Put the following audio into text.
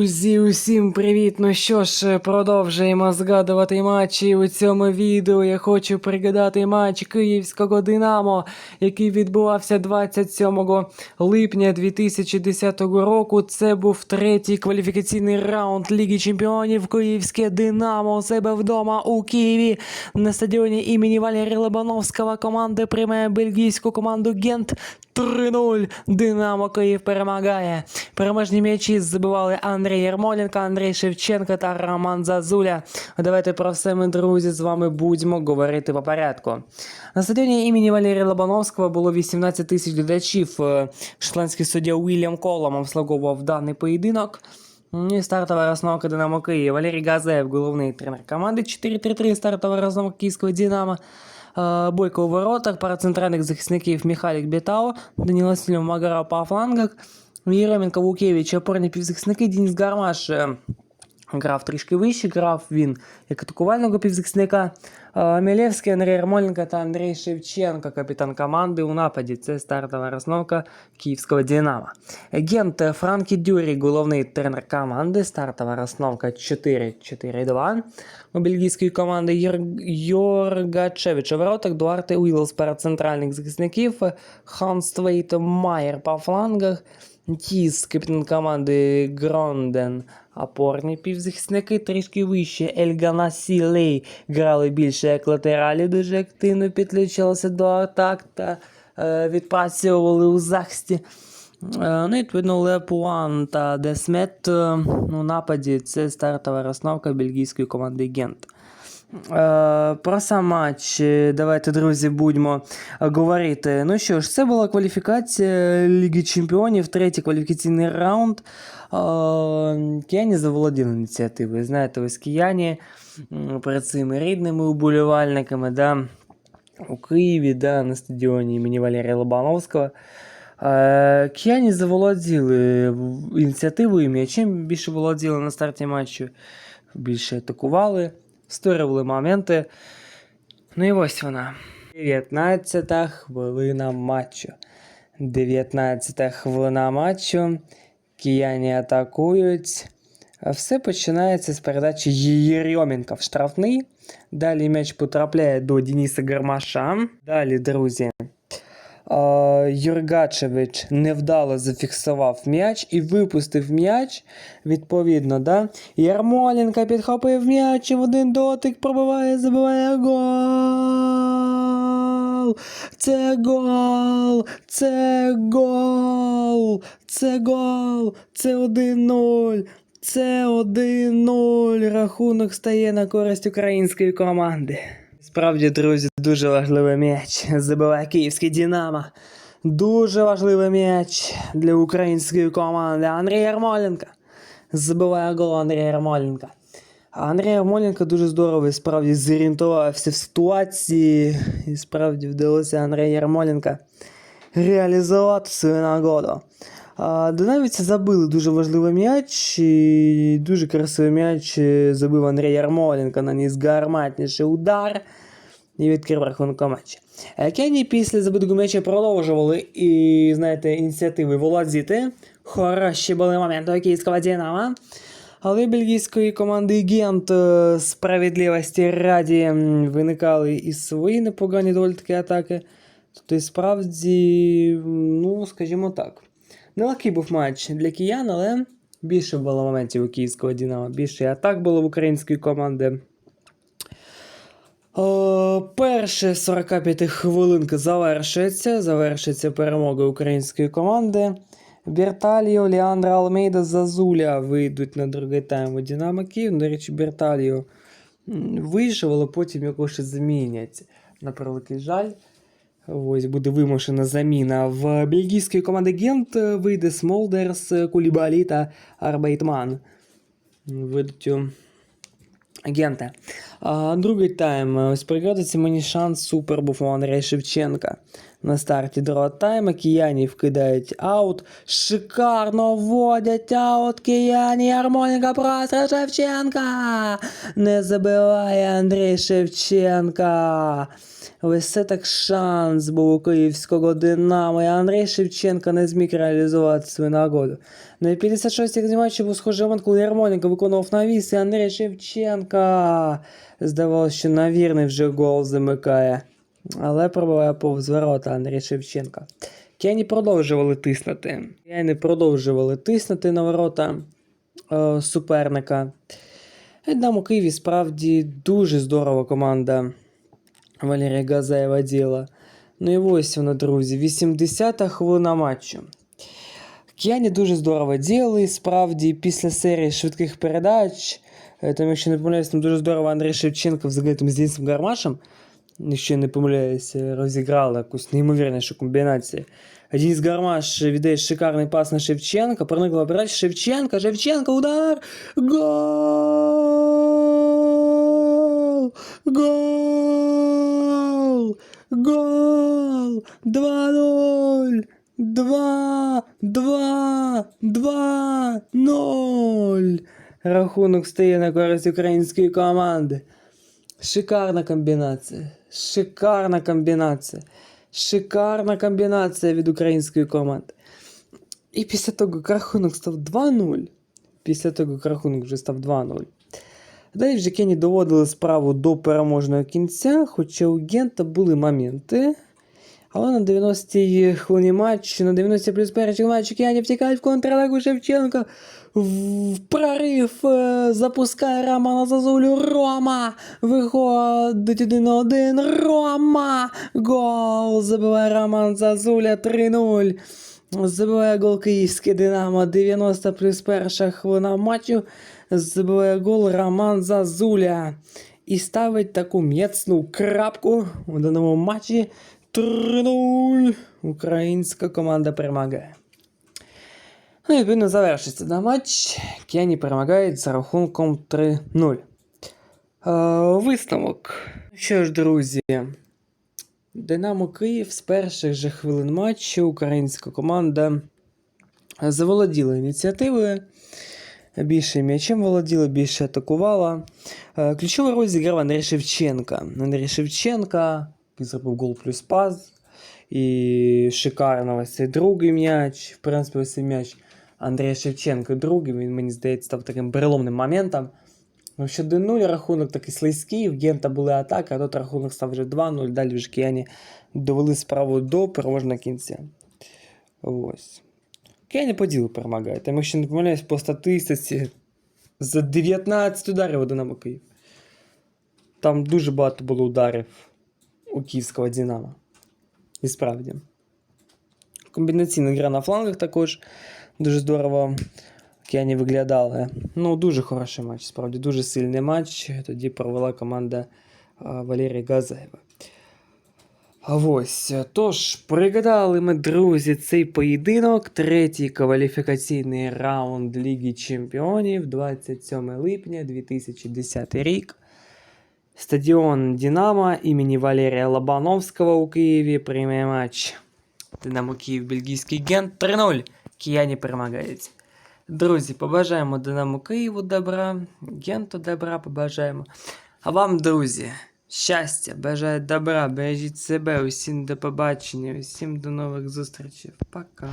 Друзі, усім привіт! Ну що ж, продовжуємо згадувати матчі. У цьому відео я хочу пригадати матч Київського Динамо, який відбувався 27 липня 2010 року. Це був третій кваліфікаційний раунд Ліги Чемпіонів. Київське Динамо у себе вдома у Києві на стадіоні імені Валерія Лобановського. Команда приймає бельгійську команду Гент 3-0. Динамо Київ перемагає. Переможні м'ячі забивали Андрій Єрмоленко, Андрій Шевченко та Роман Зазуля. Давайте про все ми, друзі, з вами будемо говорити по порядку. На стадіоні імені Валерія Лобановського було 18 тисяч глядачів. Е, Шотландський суддя Уільям Колом обслуговував даний поєдинок. Ну І стартова розновка Динамо Київ. Валерій Газаєв, головний тренер команди. 4-3-3 стартова розновка київського Динамо. Е, Бойко у воротах, пара захисників Михайлік Бітао, Даніло Сільов Магара по флангах, Єременко Вукевич, опорні півзахисники, Денис Гармаш е, грав трішки вище, грав він як атакувального півзахисника. Е, Мілєвський, Андрій Ярмоленко та Андрій Шевченко, капітан команди у нападі. Це стартова розновка київського Динамо. Агент Франкі Дюрі, головний тренер команди, стартова розновка 4-4-2. У бельгійської команди Йор- Йоргачевич у воротах, Дуарте Уілс пара центральних захисників, Ханс Твейт Майер по флангах, Тіс, капітан команди Гронден, опорні півзахисники трішки вище. Ельгана Сілей грали більше як латералі, дуже активно підключилися до атак та е, відпрацьовували у захисті. Е, Ну, відповідно, Лепуан та Десмет е, у нападі це стартова розновка бельгійської команди Гент. Е, Про сам матч е, давайте, друзі, будемо е, говорити. Ну що ж, це була кваліфікація Ліги Чемпіонів, третій кваліфікаційний раунд. Кияні заволоділи ініціативою. Знаєте, ось кияні перед своїми рідними уболівальниками, да, у Києві, да, на стадіоні імені Валерія Лобановського. Кияні заволоділи ініціативою м'ячем, більше володіли на старті матчу, більше атакували, створювали моменти. Ну і ось вона. 19 хвилина матчу. 19 хвилина матчу. Кияні атакують. А Все починається з передачі Єрьоменка в штрафний. Далі м'яч потрапляє до Дениса Гармаша. Далі, друзі. Юргачевич невдало зафіксував м'яч і випустив м'яч. Відповідно, да? Ярмоленко підхопив м'яч і в один дотик пробиває, забиває гол. Це гол! Це гол! Це гол! Це 1-0! Це 1-0. Рахунок стає на користь української команди. Справді, друзі, дуже важливий м'яч. Забиває київський Динамо. Дуже важливий м'яч для української команди. Андрій Ярмоленко. Забиває гол Андрія Ярмоленка. Андрій Ярмоленко дуже здорово і справді зорієнтувався в ситуації. І справді вдалося Андрію Ярмоленка реалізувати свою нагоду. Динамівці забили дуже важливий м'яч, і дуже красивий м'яч забив Андрій Ярмоленко, наніс гарматніший удар і відкрив рахунок матча. Е, Кені після забитого м'яча продовжували і, знаєте, ініціативи володіти. Хороші були моменти київського Динамо. Але бельгійської команди Гент е, справедливості раді виникали і свої непогані доволі таки атаки. Тобто, і справді, ну, скажімо так. Нелегкий був матч для киян, але більше було моментів у київського Динамо. Більше атак було в української команди. О, перше 45 хвилинка завершується. Завершиться перемога української команди. Берталіо, Леандро Алмейда, Зазуля вийдуть на другий тайм у Динамо Київ. До речі, Берталіо вийшов, але потім його ще замінять. На превеликий жаль. Ось буде вимушена заміна. В бельгійської команди Гент е, вийде Смолдерс, е, Кулібалі та Арбейтман. Вийдуть у Агента. А другий тайм. Ось пригадується мені шанс супер Шевченка. На старті другого тайма кияні вкидають аут. Шикарно вводять аут кияні. Гармоніка просто Шевченка. Не забиває Андрій Шевченка. Ось це так шанс був у київського Динамо. Андрій Шевченко не зміг реалізувати свою нагоду. На 56-й матчі був схожий момент, коли Ярмоленко виконував навіс, і Андрій Шевченко. Здавалося, що навірний вже гол замикає. Але пробиває повз ворота Андрій Шевченко. Кияні продовжували тиснути. Кияні продовжували тиснути на ворота е, суперника. І Динамо Києві справді дуже здорова команда Валерія Газаєва діла. Ну і ось вона, друзі, 80-та хвилина матчу. Кияні дуже здорово діяли, справді, після серії швидких передач. е, Там, якщо не помиляюсь, там дуже здорово Андрій Шевченко взагалі там з Денисом Гармашем, якщо не помиляюся, розіграли якусь неймовірнішу комбінацію. Денис Гармаш віддає шикарний пас на Шевченка, проникла передача Шевченка, Шевченка, удар! Гол! Гол! Гол! 2-0! 2, 2, 2, 0. Рахунок стає на користь української команди. Шикарна комбінація. Шикарна комбінація. Шикарна комбінація від української команди. І після того, як рахунок став 2-0. Після того, як рахунок вже став 2-0. Далі вже Кені доводили справу до переможного кінця, хоча у Гента були моменти. Але на 90-й хвилині матчу, на 90 плюс перший матчі Кияні втікають в контратаку Шевченко. В прорив е, запускає Романа Зазулю. Рома виходить 1-1. Рома! Гол! Забиває Роман Зазуля 3-0. Забиває гол київське Динамо. 90 плюс перша хвилина матчу. Забиває гол Роман Зазуля. І ставить таку м'яцну крапку у даному матчі. 3-0. Українська команда перемагає. Ну, і відповідно завершиться на матч. Кіані перемагають за рахунком 3-0. Е, висновок. Що ж, друзі, Динамо Київ з перших же хвилин матчу українська команда заволоділа ініціативою. Більше м'ячем володіла, більше атакувала. Е, Ключовий роль зіграв Андрій Шевченка. Андрій Шевченка, зробив гол плюс пас. І шикарно ось цей другий м'яч. В принципі, ось цей м'яч Андрія Шевченка другий. Він, мені здається, став таким переломним моментом. Ну, що до 0 рахунок такий слизький, в Гента були атаки, а тут рахунок став вже 2-0. Далі вже кияні довели справу до переможного кінця. Ось. Кияні по ділу перемагає. Там, якщо не помиляюсь, по статистиці за 19 ударів Динамо Київ. Там дуже багато було ударів у київського Динамо. І справді. Комбінаційна гра на флангах також дуже здорово. Кияні виглядали. Ну, дуже хороший матч, справді, дуже сильний матч. Тоді провела команда а, Валерія Газаєва. Ось, тож, пригадали ми, друзі, цей поєдинок, третій кваліфікаційний раунд Ліги Чемпіонів, 27 липня 2010 рік. Стадіон Динамо імені Валерія Лобановського у Києві приймає матч. Динамо Київ, бельгійський гент 3-0. Кияні перемагають. Друзі, побажаємо Динамо Києву добра, Генту добра побажаємо. А вам, друзі, щастя, бажаю добра, бережіть себе, усім до побачення, усім до нових зустрічей. Пока.